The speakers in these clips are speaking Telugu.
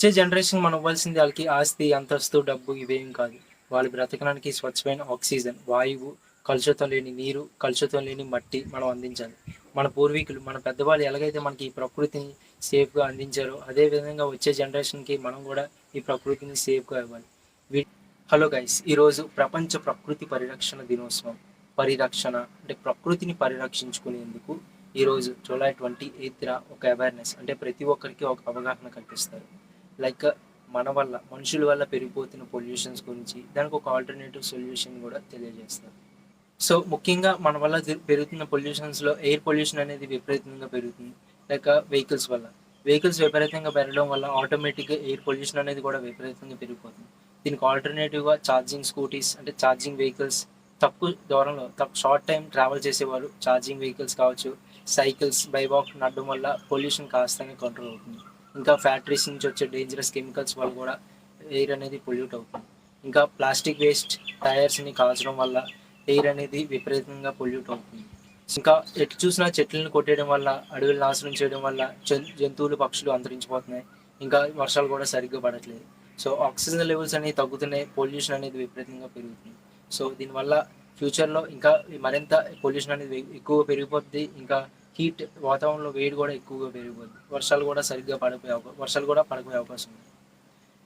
వచ్చే జనరేషన్ మనం ఇవ్వాల్సింది వాళ్ళకి ఆస్తి అంతస్తు డబ్బు ఇవేం కాదు. వాళ్ళు బ్రతకడానికి స్వచ్ఛమైన ఆక్సిజన్ వాయువు కలుషితం లేని నీరు కలుషితం లేని మట్టి మనం అందించాలి. మన పూర్వీకులు మన పెద్దవాళ్ళు ఎలాగైతే మనకి ఈ ప్రకృతిని సేఫ్గా అందించారో అదే విధంగా వచ్చే జనరేషన్కి మనం కూడా ఈ ప్రకృతిని సేఫ్గా ఇవ్వాలి. హలో గైస్ ఈరోజు ప్రపంచ ప్రకృతి పరిరక్షణ దినోత్సవం. పరిరక్షణ అంటే ప్రకృతిని పరిరక్షించుకునేందుకు ఈరోజు జూలై ట్వంటీ ఎయిత్న ఒక అవేర్నెస్ అంటే ప్రతి ఒక్కరికి ఒక అవగాహన కల్పిస్తారు. లైక్ మన వల్ల మనుషుల వల్ల పెరిగిపోతున్న పొల్యూషన్స్ గురించి దానికి ఒక ఆల్టర్నేటివ్ సొల్యూషన్ కూడా తెలియజేస్తారు. సో ముఖ్యంగా మన వల్ల పెరుగుతున్న పొల్యూషన్స్లో ఎయిర్ పొల్యూషన్ అనేది విపరీతంగా పెరుగుతుంది. లైక్ వెహికల్స్ వల్ల. వెహికల్స్ విపరీతంగా పెరగడం వల్ల ఆటోమేటిక్గా ఎయిర్ పొల్యూషన్ అనేది కూడా విపరీతంగా పెరిగిపోతుంది. దీనికి ఆల్టర్నేటివ్గా ఛార్జింగ్ స్కూటీస్ అంటే ఛార్జింగ్ వెహికల్స్ తక్కువ దూరంలో తక్కువ షార్ట్ టైం ట్రావెల్ చేసేవారు ఛార్జింగ్ వెహికల్స్ కావచ్చు సైకిల్స్ బైవాక్ నడడం వల్ల పొల్యూషన్ కాస్తనే కంట్రోల్ అవుతుంది. ఇంకా ఫ్యాక్టరీస్ నుంచి వచ్చే డేంజరస్ కెమికల్స్ వల్ల కూడా ఎయిర్ అనేది పొల్యూట్ అవుతుంది. ఇంకా ప్లాస్టిక్ వేస్ట్ టైర్స్ని కాల్చడం వల్ల ఎయిర్ అనేది విపరీతంగా పొల్యూట్ అవుతుంది. ఇంకా ఎటు చూసినా చెట్లను కొట్టేయడం వల్ల అడవులు నాశనం చేయడం వల్ల జంతువులు పక్షులు అంతరించిపోతున్నాయి. ఇంకా వర్షాలు కూడా సరిగ్గా పడట్లేదు. సో ఆక్సిజన్ లెవెల్స్ అనేవి తగ్గుతున్నాయి. పొల్యూషన్ అనేది విపరీతంగా పెరుగుతుంది. సో దీనివల్ల ఫ్యూచర్లో ఇంకా మరింత పొల్యూషన్ అనేది ఎక్కువ పెరిగిపోద్ది. ఇంకా హీట్ వాతావరణంలో వేడి కూడా ఎక్కువగా పెరిగిపోద్ది వర్షాలు కూడా సరిగ్గా పడిపోయే వర్షాలు కూడా పడిపోయే అవకాశం ఉంది.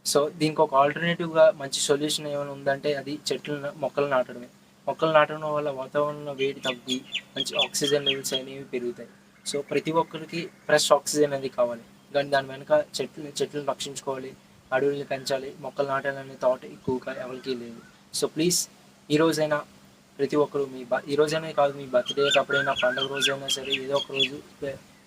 సో దీనికి ఒక ఆల్టర్నేటివ్గా మంచి సొల్యూషన్ ఏమైనా ఉందంటే అది చెట్లు మొక్కలు నాటడమే. మొక్కలు నాటడం వల్ల వాతావరణంలో వేడి తగ్గి మంచి ఆక్సిజన్ లెవెల్స్ అనేవి పెరుగుతాయి. సో ప్రతి ఒక్కరికి ఫ్రెష్ ఆక్సిజన్ అనేది కావాలి. కానీ దాని వెనక చెట్లు చెట్లను రక్షించుకోవాలి అడవుల్ని పెంచాలి మొక్కలు నాటాలనే థాట్ ఎక్కువగా ఎవరికి లేదు. సో ప్లీజ్ ఈ రోజైనా ప్రతి ఒక్కరు మీ బ ఈ రోజైనా కాదు మీ బర్త్డే అప్పుడైనా పండుగ రోజైనా సరే ఏదో ఒక రోజు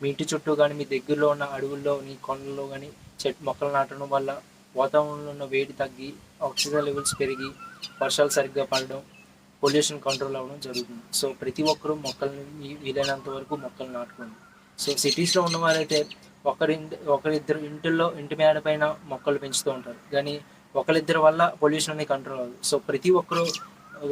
మీ ఇంటి చుట్టూ కానీ మీ దగ్గరలో ఉన్న అడవుల్లో నీ కొండల్లో కానీ చెట్ మొక్కలు నాటడం వల్ల వాతావరణంలో ఉన్న వేడి తగ్గి ఆక్సిజన్ లెవెల్స్ పెరిగి వర్షాలు సరిగ్గా పడడం పొల్యూషన్ కంట్రోల్ అవ్వడం జరుగుతుంది. సో ప్రతి ఒక్కరూ మొక్కల్ని వీలైనంత వరకు మొక్కలు నాటుకోండి. సో సిటీస్లో ఉన్న వారైతే ఒకరి ఒకరిద్దరు ఇంటిల్లో ఇంటి మేడ పైన మొక్కలు పెంచుతూ ఉంటారు. కానీ ఒకరిద్దరి వల్ల పొల్యూషన్ అనేది కంట్రోల్ అవ్వదు. సో ప్రతి ఒక్కరూ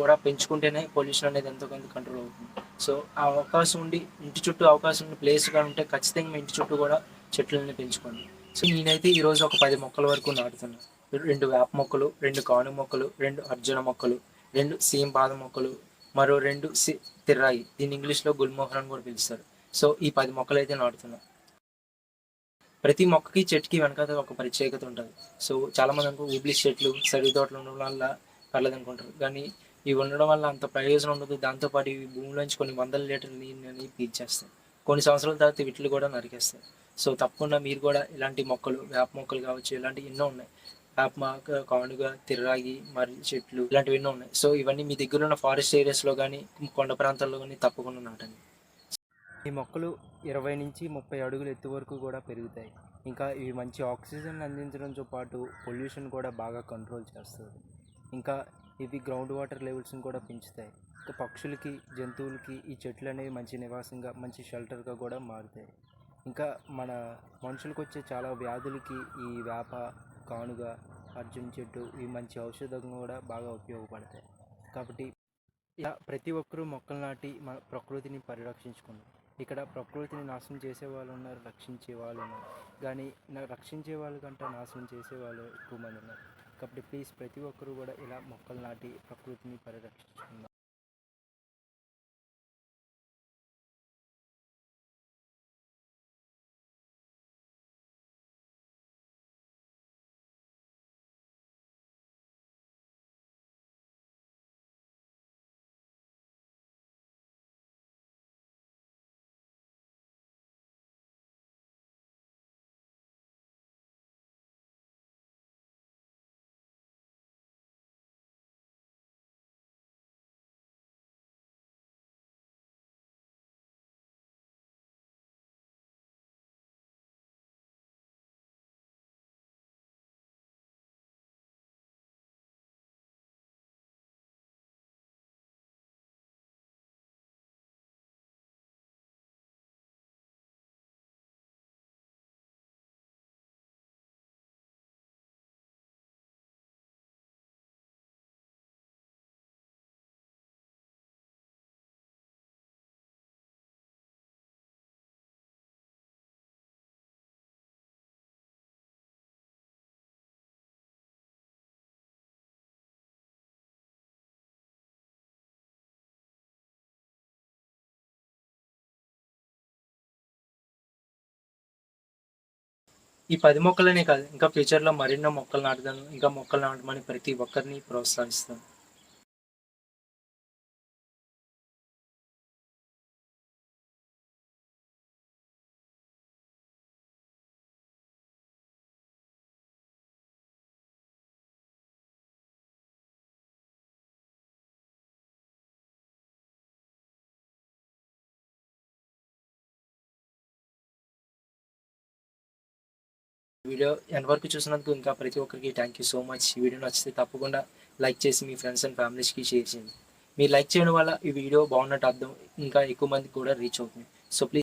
కూడా పెంచుకుంటేనే పొల్యూషన్ అనేది ఎంతో కొంత కంట్రోల్ అవుతుంది. సో ఆ అవకాశం ఉండి ఇంటి చుట్టూ అవకాశం ఉండి ప్లేస్ కానీ ఉంటే ఖచ్చితంగా మీ ఇంటి చుట్టూ కూడా చెట్లని పెంచుకోండి. సో నేనైతే ఈరోజు ఒక పది మొక్కల వరకు నాటుతున్నాను రెండు వేప మొక్కలు రెండు కాను మొక్కలు రెండు అర్జున మొక్కలు రెండు సీమ్ పాద మొక్కలు మరో రెండు సి తిర్రాయి. దీని ఇంగ్లీష్లో గుల్మోహన్ అని కూడా పిలుస్తారు. సో ఈ పది మొక్కలు అయితే నాటుతున్నాను ప్రతి మొక్కకి చెట్టుకి వెనకాల ఒక ప్రత్యేకత ఉంటుంది. సో చాలామంది అనుకో ఊబ్లిస్ చెట్లు సరి తోటలు ఉండడం వల్ల పర్లేదు అనుకుంటారు. కానీ ఇవి ఉండడం వల్ల అంత ప్రయోజనం ఉండదు. దాంతోపాటు ఇవి భూమిలోంచి కొన్ని వందల లీటర్ల నీరుని పీల్చేస్తాయి. కొన్ని సంవత్సరాల తర్వాత వీటిని కూడా నరికేస్తాయి. సో తప్పకుండా మీరు కూడా ఇలాంటి మొక్కలు వేప మొక్కలు కావచ్చు ఇలాంటివి ఎన్నో ఉన్నాయి. వేప మొక్క కానుగ తిర్రాగి మర్రి చెట్లు ఇలాంటివి ఎన్నో ఉన్నాయి. సో ఇవన్నీ మీ దగ్గర ఉన్న ఫారెస్ట్ ఏరియాస్లో కానీ కొండ ప్రాంతాల్లో కానీ తప్పకుండా నాటండి. ఈ మొక్కలు ఇరవై నుంచి ముప్పై అడుగులు ఎత్తు వరకు కూడా పెరుగుతాయి. ఇంకా ఇవి మంచి ఆక్సిజన్ అందించడంతో పాటు పొల్యూషన్ కూడా బాగా కంట్రోల్ చేస్తుంది. ఇంకా ఇవి గ్రౌండ్ వాటర్ లెవెల్స్ని కూడా పెంచుతాయి. పక్షులకి జంతువులకి ఈ చెట్లు అనేవి మంచి నివాసంగా మంచి షెల్టర్గా కూడా మారుతాయి. ఇంకా మన మనుషులకు వచ్చే చాలా వ్యాధులకి ఈ వేప కానుగ అర్జున్ చెట్టు ఇవి మంచి ఔషధంగా కూడా బాగా ఉపయోగపడతాయి. కాబట్టి ఇలా ప్రతి ఒక్కరూ మొక్కలు నాటి మన ప్రకృతిని పరిరక్షించుకున్నారు ఇక్కడ ప్రకృతిని నాశనం చేసే వాళ్ళు ఉన్నారు రక్షించే వాళ్ళు ఉన్నారు. కానీ రక్షించే వాళ్ళకంటే నాశనం చేసే వాళ్ళు ఎక్కువ మంది ఉన్నారు. కాబట్టి ప్లీజ్ ప్రతి ఒక్కరూ కూడా ఇలా మొక్కలు నాటి ప్రకృతిని పరిరక్షించుకుందాం. ఈ పది మొక్కలనే కాదు ఇంకా ఫ్యూచర్లో మరెన్నో మొక్కలు నాటుదాను ఇంకా మొక్కలు నాటమని ప్రతి ఒక్కరిని ప్రోత్సహిస్తాను వీడియో ఎంతవరకు చూసినందుకు ఇంకా ప్రతి ఒక్కరికి థ్యాంక్ యూ సో మచ్ ఈ వీడియో నచ్చితే తప్పకుండా లైక్ చేసి మీ ఫ్రెండ్స్ అండ్ ఫ్యామిలీస్కి షేర్ చేయండి. మీరు లైక్ చేయడం వల్ల ఈ వీడియో బాగున్నట్టు అర్థం ఇంకా ఎక్కువ మందికి కూడా రీచ్ అవుతుంది. So please